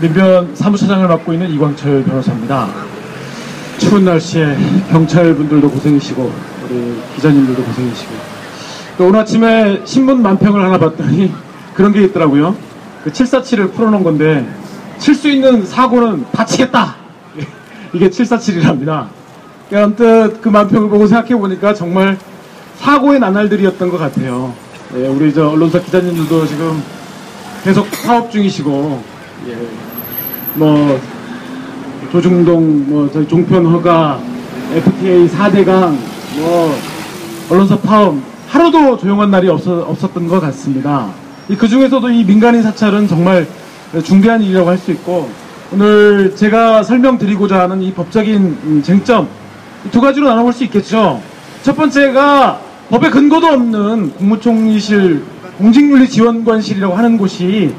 민변 사무처장을 맡고 있는 이광철 변호사입니다. 추운 날씨에 경찰분들도 고생이시고 우리 기자님들도 고생이시고 또 오늘 아침에 신문 만평을 하나 봤더니 그런 게 있더라고요. 그 747을 풀어놓은 건데 칠 수 있는 사고는 다치겠다. 이게 747이랍니다. 언뜻 그 만평을 보고 생각해 보니까 정말 사고의 나날들이었던 것 같아요. 예, 우리 저 언론사 기자님들도 지금 계속 사업 중이시고 예, 뭐 조중동 뭐 저희 종편 허가 FTA 4대강 뭐 언론사 파업 하루도 조용한 날이 없어, 없었던 것 같습니다. 그 중에서도 이 민간인 사찰은 정말 중대한 일이라고 할 수 있고 오늘 제가 설명드리고자 하는 이 법적인 음, 쟁점 두 가지로 나눠볼 수 있겠죠. 첫 번째가 법에 근거도 없는 국무총리실 공직윤리지원관실이라고 하는 곳이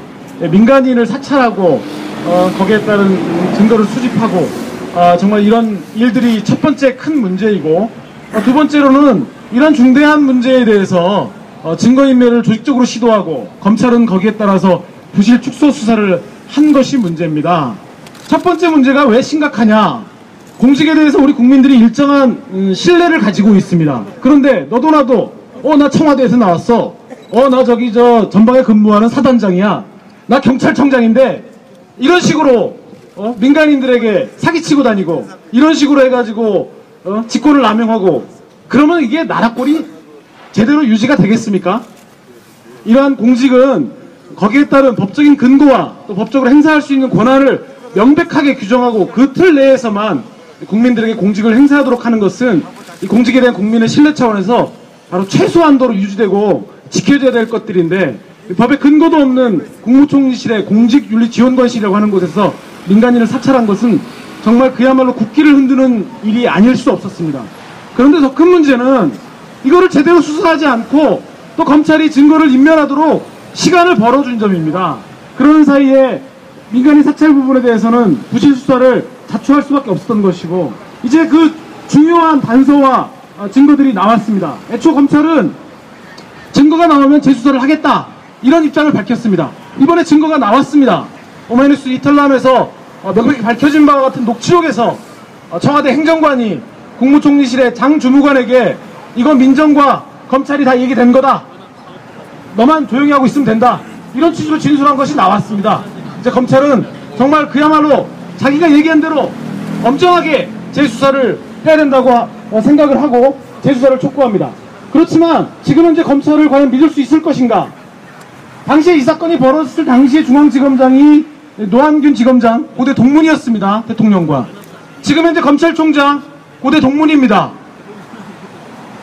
민간인을 사찰하고 어, 거기에 따른 증거를 수집하고 아, 정말 이런 일들이 첫 번째 큰 문제이고 어, 두 번째로는 이런 중대한 문제에 대해서 어, 증거인멸을 조직적으로 시도하고 검찰은 거기에 따라서 부실 축소 수사를 한 것이 문제입니다. 첫 번째 문제가 왜 심각하냐? 공직에 대해서 우리 국민들이 일정한 음, 신뢰를 가지고 있습니다. 그런데 너도 나도 어 나 청와대에서 나왔어. 어 나 저기 저 전방에 근무하는 사단장이야. 나 경찰청장인데 이런 식으로 어, 민간인들에게 사기치고 다니고 이런 식으로 해가지고 어, 직권을 남용하고 그러면 이게 나라 꼴이 제대로 유지가 되겠습니까? 이러한 공직은 거기에 따른 법적인 근거와 또 법적으로 행사할 수 있는 권한을 명백하게 규정하고 그 틀 내에서만 국민들에게 공직을 행사하도록 하는 것은 이 공직에 대한 국민의 신뢰 차원에서 바로 최소한도로 유지되고 지켜져야 될 것들인데 법에 근거도 없는 국무총리실의 공직윤리지원관실이라고 하는 곳에서 민간인을 사찰한 것은 정말 그야말로 국기를 흔드는 일이 아닐 수 없었습니다. 그런데 더 큰 문제는 이거를 제대로 수사하지 않고 또 검찰이 증거를 인멸하도록 시간을 벌어준 점입니다. 그러는 사이에 민간인 사찰 부분에 대해서는 부실 수사를 자초할 수밖에 없었던 것이고 이제 그 중요한 단서와 아, 증거들이 나왔습니다. 애초 검찰은 증거가 나오면 재수사를 하겠다 이런 입장을 밝혔습니다. 이번에 증거가 나왔습니다. 오마이뉴스 이탈남에서 어, 명백히 밝혀진 바와 같은 녹취록에서 어, 청와대 행정관이 국무총리실의 장 주무관에게 이건 민정과 검찰이 다 얘기된 거다. 너만 조용히 하고 있으면 된다. 이런 취지로 진술한 것이 나왔습니다. 이제 검찰은 정말 그야말로 자기가 얘기한 대로 엄정하게 재수사를 해야 된다고 어, 생각을 하고 재수사를 촉구합니다. 그렇지만 지금 현재 검찰을 과연 믿을 수 있을 것인가? 당시에 이 사건이 벌어졌을 당시에 중앙지검장이 노한균 지검장 고대 동문이었습니다. 대통령과. 지금 현재 검찰총장 고대 동문입니다.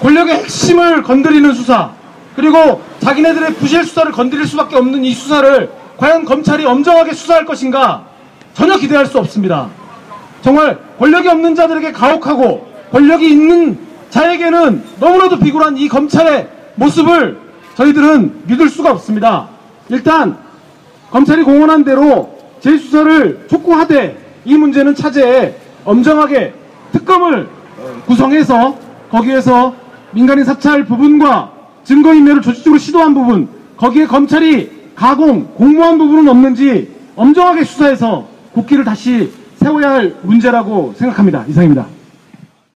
권력의 핵심을 건드리는 수사 그리고 자기네들의 부실 수사를 건드릴 수밖에 없는 이 수사를 과연 검찰이 엄정하게 수사할 것인가 전혀 기대할 수 없습니다. 정말 권력이 없는 자들에게 가혹하고 권력이 있는 자에게는 너무나도 비굴한 이 검찰의 모습을 저희들은 믿을 수가 없습니다. 일단 검찰이 공언한 대로 재수사를 촉구하되 이 문제는 차제에 엄정하게 특검을 구성해서 거기에서 민간인 사찰 부분과 증거인멸을 조직적으로 시도한 부분 거기에 검찰이 가공, 공모한 부분은 없는지 엄정하게 수사해서 국기를 다시 세워야 할 문제라고 생각합니다. 이상입니다.